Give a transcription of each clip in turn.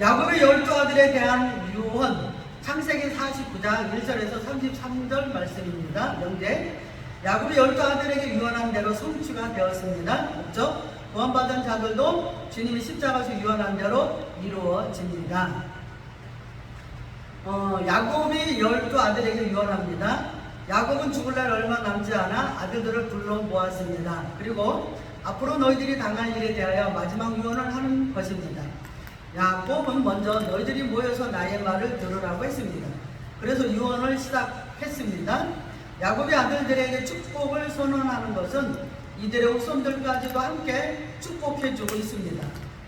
야곱의 열두 아들에 대한 유언 창세기 49장 1절에서 33절 말씀입니다. 영제 야곱의 열두 아들에게 유언한 대로 성취가 되었습니다. 목적 구원받은 자들도 주님이 십자가에서 유언한 대로 이루어집니다. 어, 야곱이 열두 아들에게 유언합니다. 야곱은 죽을 날 얼마 남지 않아 아들들을 불러 모았습니다. 그리고 앞으로 너희들이 당할 일에 대하여 마지막 유언을 하는 것입니다. 야곱은 먼저 너희들이 모여서 나의 말을 들으라고 했습니다. 그래서 유언을 시작했습니다. 야곱의 아들들에게 축복을 선언하는 것은 이들의 후손들까지도 함께 축복해주고 있습니다.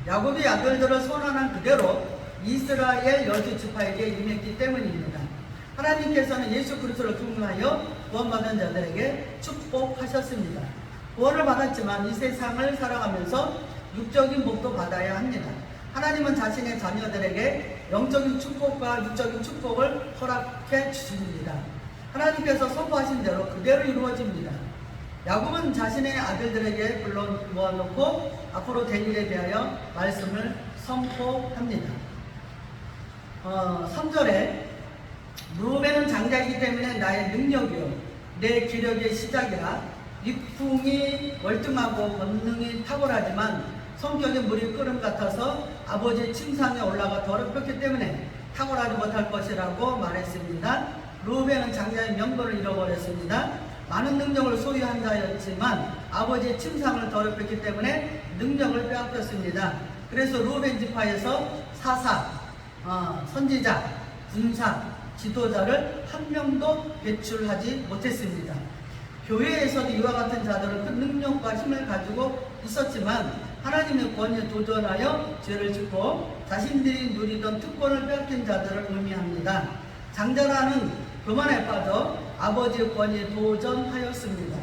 야곱의 아들들을 선언한 그대로 이스라엘 열두 지파에게 임했기 때문입니다. 하나님께서는 예수 그리스도를 통하여 구원받은 자들에게 축복하셨습니다. 구원을 받았지만 이 세상을 살아가면서 육적인 복도 받아야 합니다. 하나님은 자신의 자녀들에게 영적인 축복과 육적인 축복을 허락해 주십니다. 하나님께서 선포하신 대로 그대로 이루어집니다. 야곱은 자신의 아들들에게 불러 모아놓고 앞으로 될 일에 대하여 말씀을 선포합니다. 어, 3절에 루벤은 장자이기 때문에 나의 능력이요 내 기력의 시작이라 입풍이 월등하고 권능이 탁월하지만 성격이 물이 끓음 같아서 아버지의 침상에 올라가 더럽혔기 때문에 탁월하지 못할 것이라고 말했습니다. 루벤은 장자의 명분을 잃어버렸습니다. 많은 능력을 소유한 자였지만 아버지의 침상을 더럽혔기 때문에 능력을 빼앗겼습니다. 그래서 루벤 지파에서 사사, 어, 선지자, 군사, 지도자를 한 명도 배출하지 못했습니다. 교회에서도 이와 같은 자들은 큰 능력과 힘을 가지고 있었지만 하나님의 권위에 도전하여 죄를 짓고 자신들이 누리던 특권을 빼앗긴 자들을 의미합니다. 장자라는 교만에 빠져 아버지의 권위에 도전하였습니다.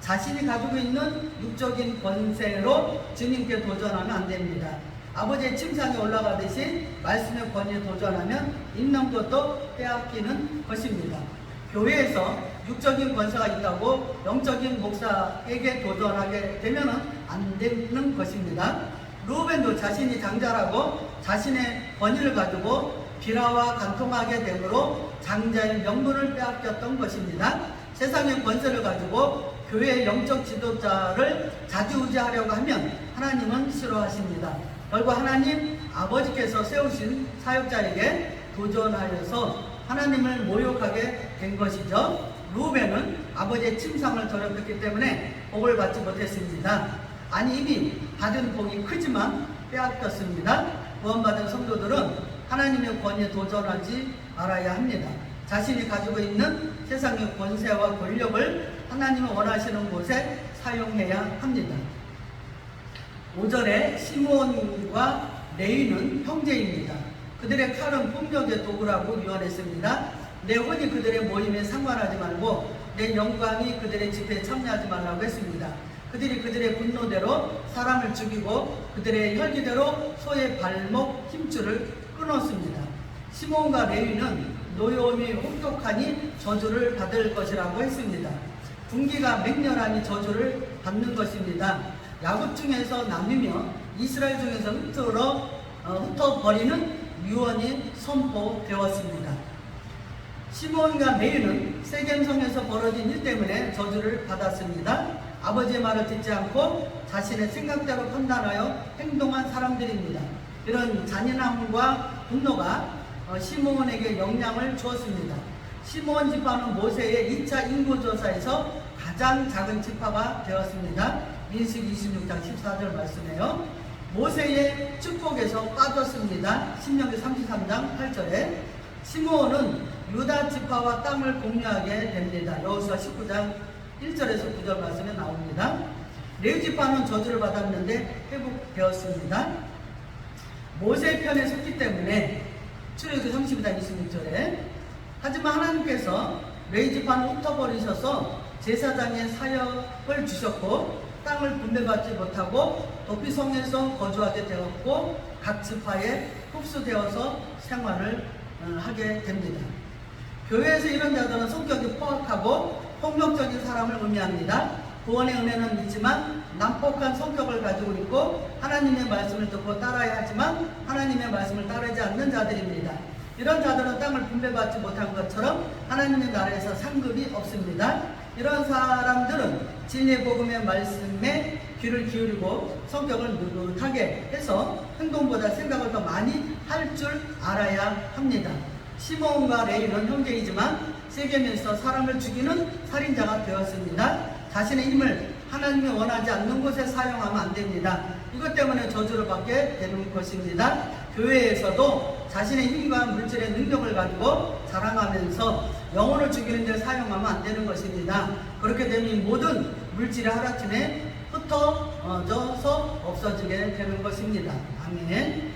자신이 가지고 있는 육적인 권세로 주님께 도전하면 안 됩니다. 아버지의 침상에 올라가듯이 말씀의 권위에 도전하면 있는 것도 빼앗기는 것입니다. 교회에서 육적인 권세가 있다고 영적인 목사에게 도전하게 되면 안 되는 것입니다. 루벤도 자신이 장자라고 자신의 권위를 가지고 비라와 간통하게 되므로 장자의 명분을 빼앗겼던 것입니다. 세상의 권세를 가지고 교회의 영적 지도자를 자주우지하려고 하면 하나님은 싫어하십니다. 결국 하나님 아버지께서 세우신 사역자에게 도전하여서 하나님을 모욕하게 된 것이죠. 루벤은 아버지의 침상을 더럽혔기 때문에 복을 받지 못했습니다. 아니 이미 받은 복이 크지만 빼앗겼습니다. 구원받은 성도들은 하나님의 권위에 도전하지 말아야 합니다. 자신이 가지고 있는 세상의 권세와 권력을 하나님이 원하시는 곳에 사용해야 합니다. 5절에 시몬과 레이는 형제입니다. 그들의 칼은 폭력의 도구라고 유언했습니다. 내 혼이 그들의 모임에 상관하지 말고 내 영광이 그들의 집회에 참여하지 말라고 했습니다. 그들이 그들의 분노대로 사람을 죽이고 그들의 혈기대로 소의 발목 힘줄을 끊었습니다. 시몬과 레위는 노여움이 혹독하니 저주를 받을 것이라고 했습니다. 분기가 맹렬하니 저주를 받는 것입니다. 야곱 중에서 남이며 이스라엘 중에서 흩어러 어, 흩어버리는 유언이 선포되었습니다. 시몬과 메이는 세겜성에서 벌어진 일 때문에 저주를 받았습니다. 아버지의 말을 듣지 않고 자신의 생각대로 판단하여 행동한 사람들입니다. 이런 잔인함과 분노가 어, 시몬에게 영향을 주었습니다. 시몬 지파는 모세의 2차 인구조사에서 가장 작은 지파가 되었습니다. 민식 26장 14절 말씀에요. 모세의 축복에서 빠졌습니다. 신명기 33장 8절에 시므온은 유다 지파와 땅을 공유하게 됩니다. 여호수아 19장 1절에서 9절 말씀에 나옵니다. 레위 지파는 저주를 받았는데 회복되었습니다. 모세 편에 섰기 때문에 출애굽기 32장 26절에 하지만 하나님께서 레위 지파는 흩어버리셔서 제사장의 사역을 주셨고 땅을 분배받지 못하고 도피성에서 거주하게 되었고 각 지파에 흡수되어서 생활을 어, 하게 됩니다. 교회에서 이런 자들은 성격이 포악하고 폭력적인 사람을 의미합니다. 구원의 은혜는 있지만 난폭한 성격을 가지고 있고 하나님의 말씀을 듣고 따라야 하지만 하나님의 말씀을 따르지 않는 자들입니다. 이런 자들은 땅을 분배받지 못한 것처럼 하나님의 나라에서 상급이 없습니다. 이런 사람들은 진리의 복음의 말씀에 귀를 기울이고 성격을 느긋하게 해서 행동보다 생각을 더 많이 할 줄 알아야 합니다. 시몬과 레이는 형제이지만 세겜에서 사람을 죽이는 살인자가 되었습니다. 자신의 힘을 하나님이 원하지 않는 곳에 사용하면 안 됩니다. 이것 때문에 저주를 받게 되는 것입니다. 교회에서도 자신의 힘과 물질의 능력을 가지고 자랑하면서 영혼을 죽이는 데 사용하면 안 되는 것입니다. 그렇게 되면 이 모든 물질의 하루아침에 흩어져서 없어지게 되는 것입니다. 아멘.